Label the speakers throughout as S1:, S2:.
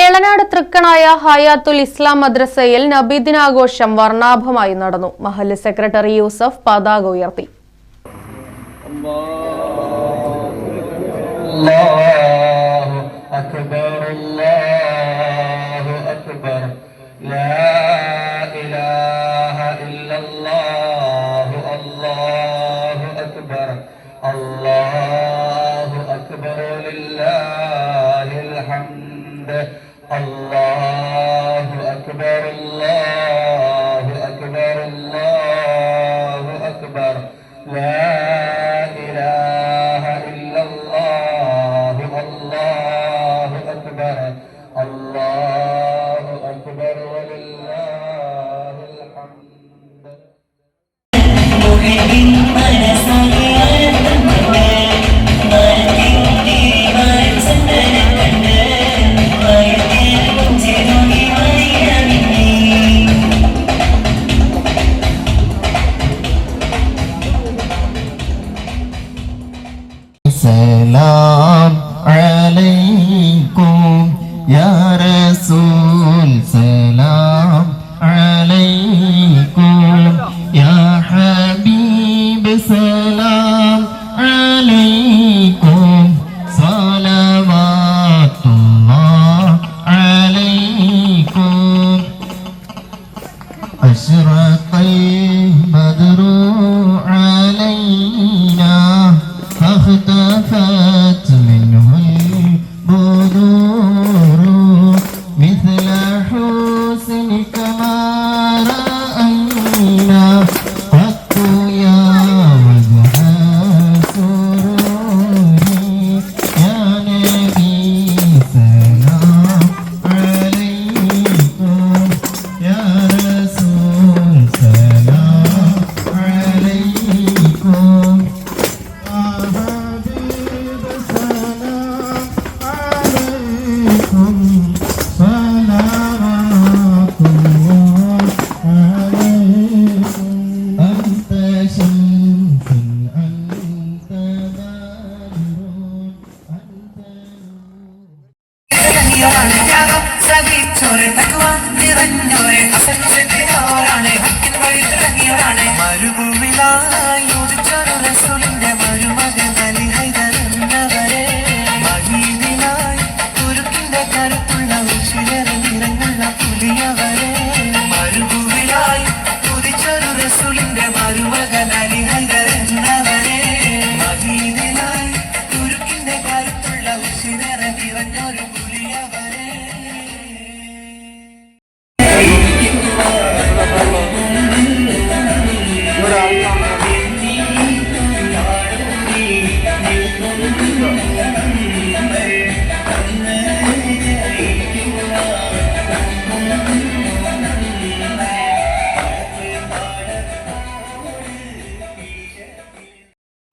S1: എളനാട് തൃക്കണായ ഹയാത്തുൽ ഇസ്ലാം മദ്രസയിൽ നബിദിനാഘോഷം വർണാഭമായി നടന്നു. മഹല്ല് സെക്രട്ടറി യൂസഫ് പതാക ഉയർത്തി.
S2: അക്ബർ അക്ബർ.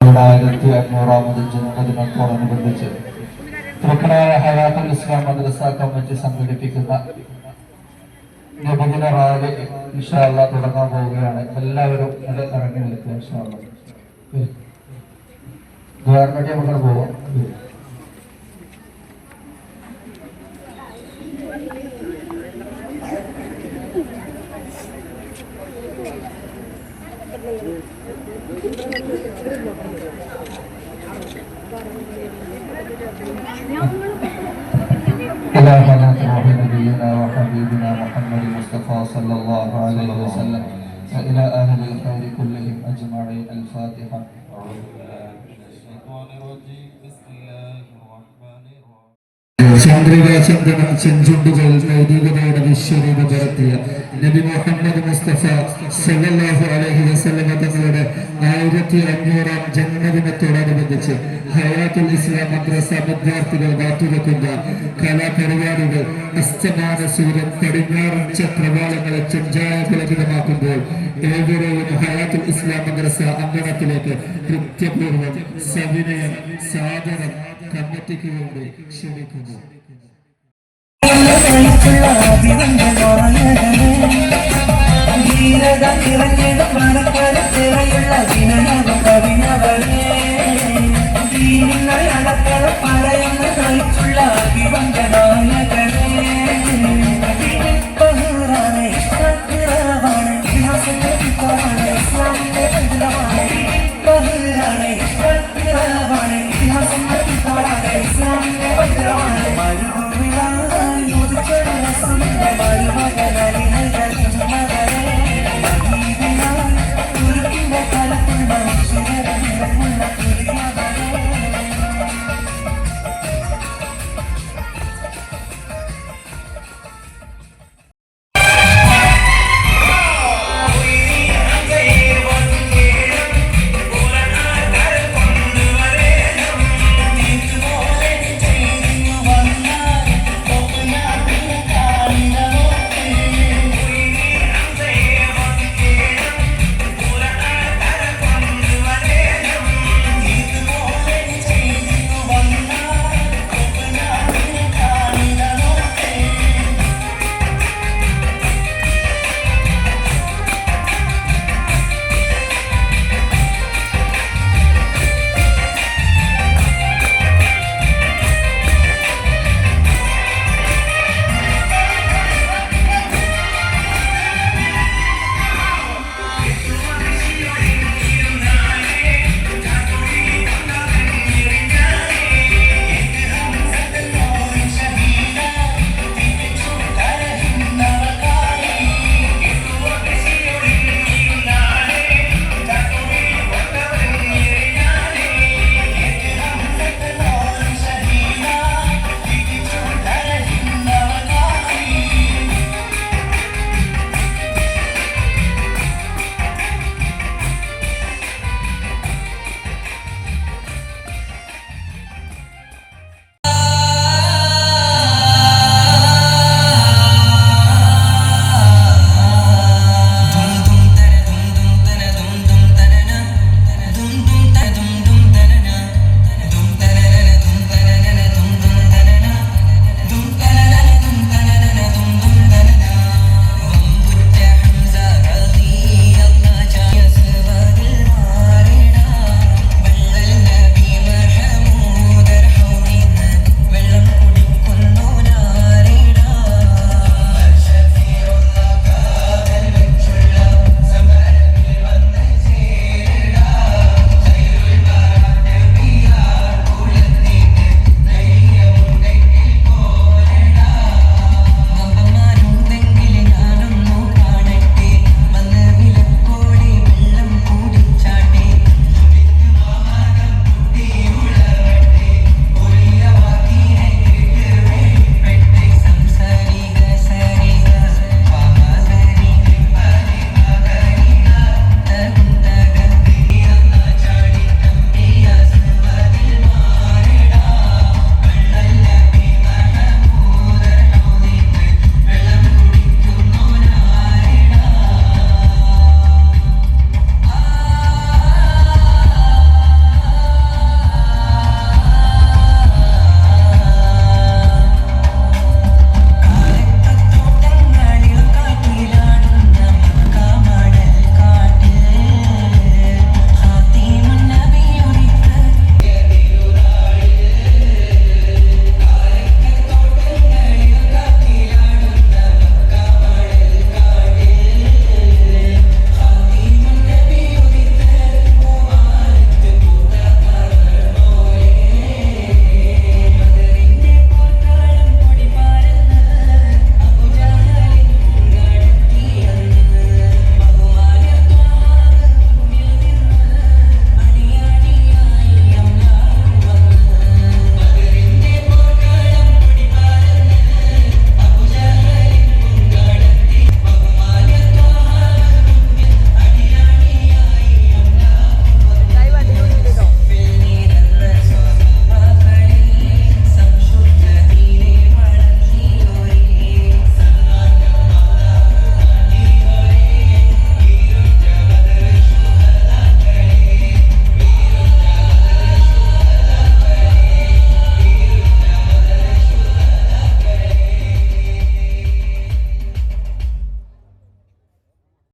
S3: രണ്ടായിരത്തി അഞ്ഞൂറാമത് ജന്മദിനത്തോടനുബന്ധിച്ച് തൃക്കണായ ഹയാത്തുൽ ഇസ്ലാം മദ്രസ കമ്മിറ്റി സംഘടിപ്പിക്കുന്ന നബിദിന റാലി ഇൻഷാല്ല തുടങ്ങാൻ പോവുകയാണ്. എല്ലാവരും നല്ല ഇറങ്ങി നിൽക്കുക ഇൻഷാല്ല ഗവൺമെന്റ് നമുക്ക് പോവാം. روح نبينا وحبيبنا محمد المصطفى صلى الله عليه وسلم وإلى أهل الخير كلهم أجمعين الفاتحة
S4: തീർച്ചയായും ചന്ദ്രിക ചന്ദനം ചെഞ്ചുണ്ടുകൾ ഭൗതികതയുടെ വിശ്വരൂപ പരത്തിയ നബി മുഹമ്മദ് മുസ്തഫ സല്ലല്ലാഹു അലൈഹി വസല്ലമ തങ്ങളുടെ ആയിരത്തി അഞ്ഞൂറാം ജന്മദിനത്തോടനുബന്ധിച്ച് ഹയാത്തുൽ ഇസ്ലാം മദ്രസ വിദ്യാർത്ഥികൾ മാറ്റിവെക്കുന്ന കലാപരിപാടികൾ അസ്തമാന സൂര്യൻ പടിഞ്ഞാറൻ ചക്രവാളങ്ങളെ ചെഞ്ചായപുലകിതമാക്കുമ്പോൾ ഏവരെയും ഹയാത്തുൽ ഇസ്ലാം മദ്രസ അങ്കണത്തിലേക്ക് കൃത്യപൂർവം സവിനയം സാദരം കമ്മിറ്റിക്ക് വേണ്ടി ക്ഷണിക്കുന്നു.
S5: வீரத இறங்கிடும் மறுக்கடு திரையுள்ள வினயவ கவினவளே தீவினை பழையங்கள் வைத்துள்ள அபிவங்க நாயகன்